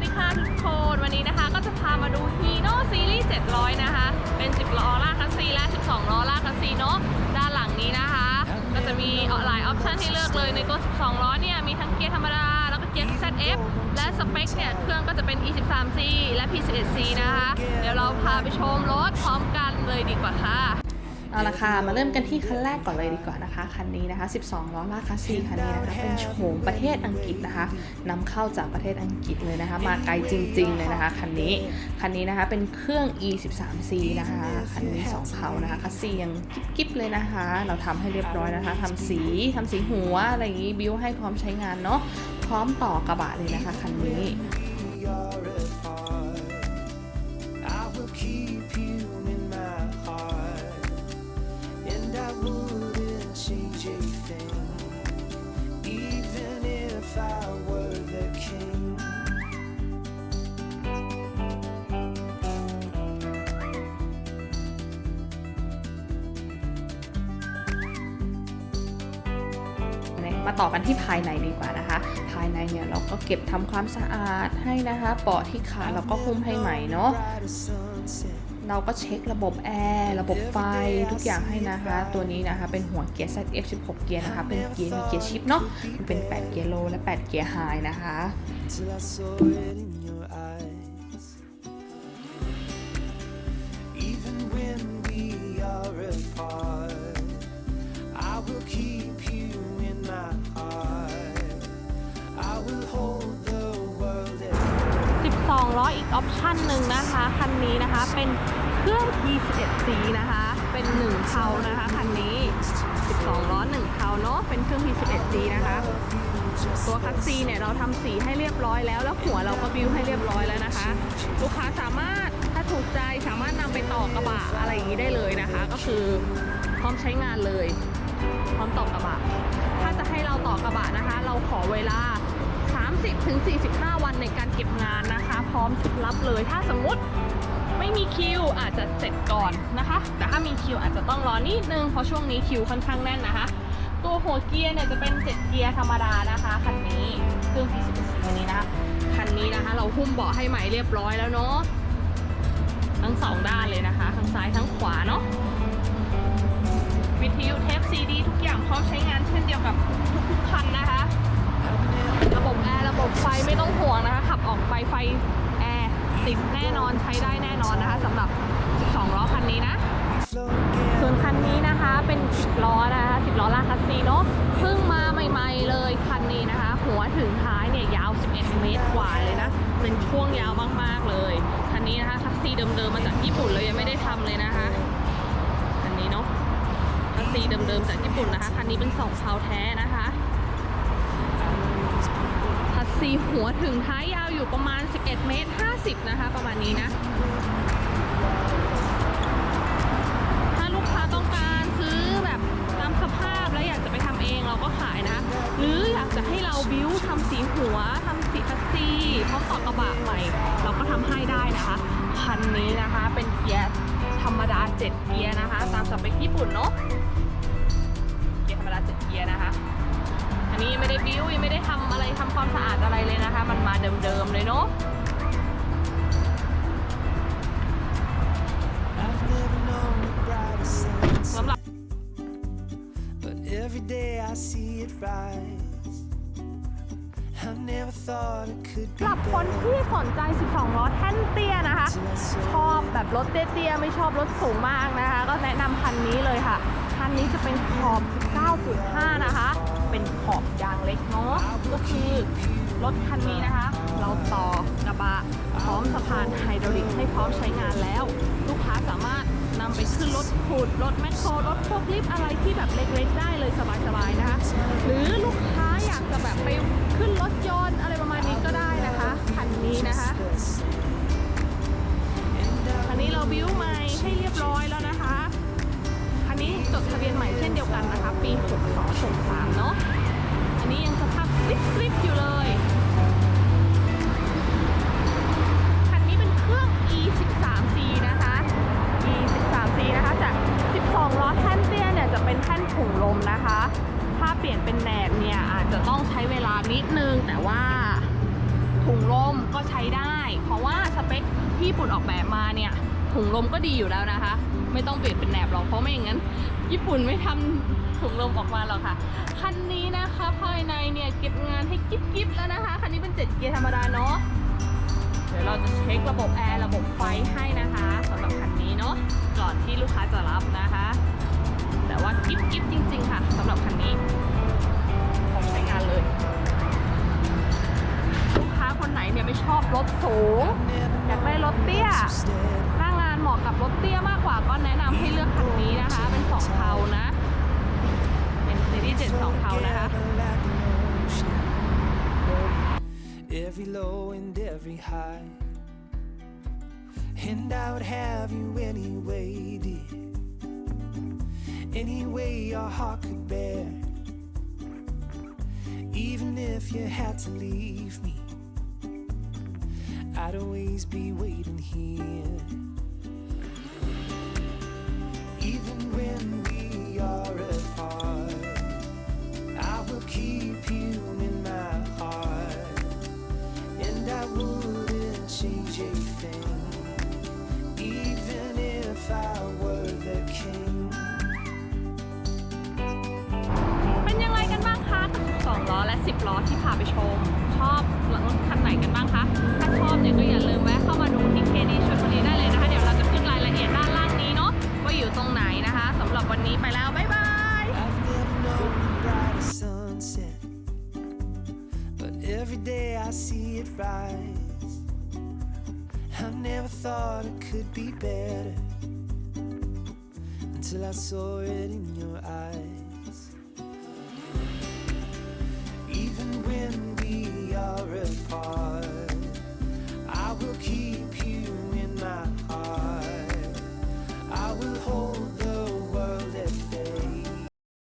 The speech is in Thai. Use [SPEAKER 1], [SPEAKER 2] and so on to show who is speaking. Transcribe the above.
[SPEAKER 1] วัสดีค่ะทุกคนวันนี้นะคะ ก็จะพามาดู Hino Series 700 นะคะ เป็น 10 ล้อลากคัสซีและ 12 ล้อลากคัสซีเนาะด้านหลังนี้นะคะ ก็จะมีหลายออปชันให้เลือกเลยในตัว 12 ล้อเนี่ย มีทั้งเกียร์ธรรมดา แล้วก็เกียร์ ZF และสเปคเนี่ย เครื่องก็จะเป็น E13C และ P11C นะคะ เดี๋ยวเราพาไปชมรถพร้อมกันเลยดีกว่าค่ะ
[SPEAKER 2] เอาละค่ะมาเริ่มกันที่คันแรกก่อนเลยดีกว่านะคะ คันนี้นะคะ 12 ล้อลากคาซีคันนี้นะคะ เป็นโฉมประเทศอังกฤษนะคะนำเข้าจากประเทศอังกฤษเลยนะคะ มาไกลจริง ๆ เลยนะคะ คันนี้ คันนี้นะคะเป็นเครื่อง E13C นะคะ คันนี้สองเขานะคะคาซียังกิ๊บๆเลยนะคะ เราทำให้เรียบร้อยนะคะทำสีทำสีหัวอะไรอย่างนี้ บิวให้พร้อมใช้งานเนาะ พร้อมต่อกระบะเลยนะคะ คันนี้ มาต่อกันที่ภายในดีกว่านะคะ ภายในเนี่ยเราก็เก็บทำความสะอาดให้นะคะเบาะที่ขาดเราก็หุ้มให้ใหม่เนาะเราก็เช็คระบบแอร์ระบบไฟทุกอย่างให้นะคะ ตัวนี้นะคะเป็นหัวเกียร์ ZF 16 เกียร์นะคะ เป็นเกียร์มีเกียร์ชิปเนาะมันเป็น 8 เกียร์โลและ 8 เกียร์ไฮนะคะ
[SPEAKER 3] Even when we are apart,
[SPEAKER 1] ล้ออีกออปชั่นหนึ่งนะคะ คันนี้นะคะเป็นเครื่อง P11C นะคะ เป็น1เพานะคะคันนี้ 12 ล้อ1เพาเนาะเป็นเครื่อง P11C นะคะตัวคัสซีเนี่ยเราทำสีให้เรียบร้อยแล้ว แล้วหัวเราก็บิวให้เรียบร้อยแล้วนะคะ ลูกค้าสามารถถ้าถูกใจสามารถนำไปต่อกระบะอะไรอย่างนี้ได้เลยนะคะ ก็คือพร้อมใช้งานเลย พร้อมต่อกระบะ ถ้าจะให้เราต่อกระบะนะคะ เราขอเวลา 30ถึง45 วันในการเก็บงานนะคะ พร้อมรับเลยถ้าสมมุติไม่มีคิวอาจจะเสร็จก่อนนะคะ แต่ถ้ามีคิวอาจจะต้องรอนิดนึงเพราะช่วงนี้คิวค่อนข้างแน่นนะคะ ตัวหัวเกียร์เนี่ยจะเป็น7เกียร์ธรรมดานะคะคันนี้เครื่อง P11 คันนี้นะคะคันนี้นะคะ เราหุ้มเบาะให้ใหม่เรียบร้อยแล้วเนาะทั้งสองด้านเลยนะคะ ทั้งซ้ายทั้ง ติดแน่นอนใช้ได้แน่นอนนะคะสำหรับ 12 ล้อคันนี้นะ ส่วนคันนี้นะคะเป็น 10 ล้อนะคะ 10 ล้อลากคัสซีเนาะเพิ่งมาใหม่ ๆ เลยคันนี้นะคะ หัวถึงท้ายเนี่ยยาว 11 เมตรกว่าเลยนะ เป็นช่วงยาวมากๆเลย คันนี้นะคะคัสซีเดิมๆมาจากญี่ปุ่นเลยยังไม่ได้ทำเลยนะคะคันนี้เนาะคัสซีเดิมๆจากญี่ปุ่นนะคะ คันนี้เป็น2เพาแท้นะคะคัสซีหัวถึงท้ายยาวอยู่ประมาณ 11 เมตร 50 นะคะ ประมาณนี้นะ ถ้าลูกค้าต้องการซื้อแบบตามสภาพแล้วอยากจะไปทำเองเราก็ขายนะ หรืออยากจะให้เราบิ้วทำสีหัวทำสีคัสซีพร้อมต่อกระบะใหม่ เราก็ทำให้ได้นะคะ คันนี้นะคะเป็นเกียร์ธรรมดา 7 เกียร์นะคะ ตามสเปคญี่ปุ่นเนาะเกียร์ธรรมดา 7 เกียร์นะคะอันนี้ยังไม่ได้บิ้วยังไม่ได้ทำอะไรทำความสะอาดอะไรเลยนะคะ มันมาเดิมๆเลยเนาะ
[SPEAKER 3] every day I see it rise. I never thought it could
[SPEAKER 1] สำหรับคนที่สนใจ 12 ล้อแท่นเตี้ยนะคะ ชอบแบบรถเตี้ยๆ ไม่ชอบรถสูงมากนะคะ ก็แนะนำคันนี้เลยค่ะ คันนี้จะเป็นขอบ 19.5 นะคะ เป็นขอบยางเล็กเนาะ ก็คือ รถคันนี้นะคะ เราต่อกระบะพร้อมสะพานไฮดรอลิกให้พร้อมใช้งานแล้ว ลูกค้าสามารถนำไปขึ้นรถขุดรถแมคโครรถพวกลิฟต์อะไรที่แบบเล็กๆ ได้เลยสบายๆ มนะคะ ถ้าเปลี่ยนเป็นแหนบเนี่ยอาจจะต้องใช้เวลานิดนึง แต่ว่าถุงลมก็ใช้ได้ เพราะว่าสเปคที่ญี่ปุ่นออกแบบมาเนี่ยถุงลมก็ดีอยู่แล้วนะคะ ไม่ต้องเปลี่ยนเป็นแหนบหรอกเพราะไม่อย่างนั้น ญี่ปุ่นไม่ทำถุงลมออกมาหรอกค่ะ คันนี้นะคะภายในเนี่ยเก็บงานให้กิ๊บกิบแล้วนะคะ คันนี้เป็น 7 เกียร์ธรรมดาเนาะเดี๋ยวเราจะเช็คระบบแอร์ระบบไฟให้นะคะสำหรับคันนี้เนาะก่อนที่ลูกค้าจะรับนะคะ แต่ว่ากิ๊บกิบจริง หรับคันนี้พร้อมใช้งานเลย ลูกค้าคนไหนเนี่ยไม่ชอบรถสูง อยากได้รถเตี้ยหน้างานเหมาะกับรถเตี้ยมากกว่าก็แนะนำให้เลือกคันนี้นะคะ เป็นสองเพานะ เป็นซีรีส์เจ็ดสองเพานะคะ
[SPEAKER 3] Every low and every high. And I would have you anyway. Any way your heart could bear. Even if you had to leave me, I'd always be waiting here.
[SPEAKER 1] ชม ชอบรถคันไหนกันบ้างคะ ถ้าชอบเนี่ยก็อย่าลืมแวะเข้ามาดูที่เคดีชลบุรีได้เลยนะคะ เดี๋ยวเราจะขึ้นรายละเอียดด้านล่างนี้เนาะว่าอยู่ตรงไหนนะคะสำหรับวันนี้ไปแล้ว บ๊ายบาย
[SPEAKER 3] every day I see it rise. I never thought it could be better until I saw it in your eyes.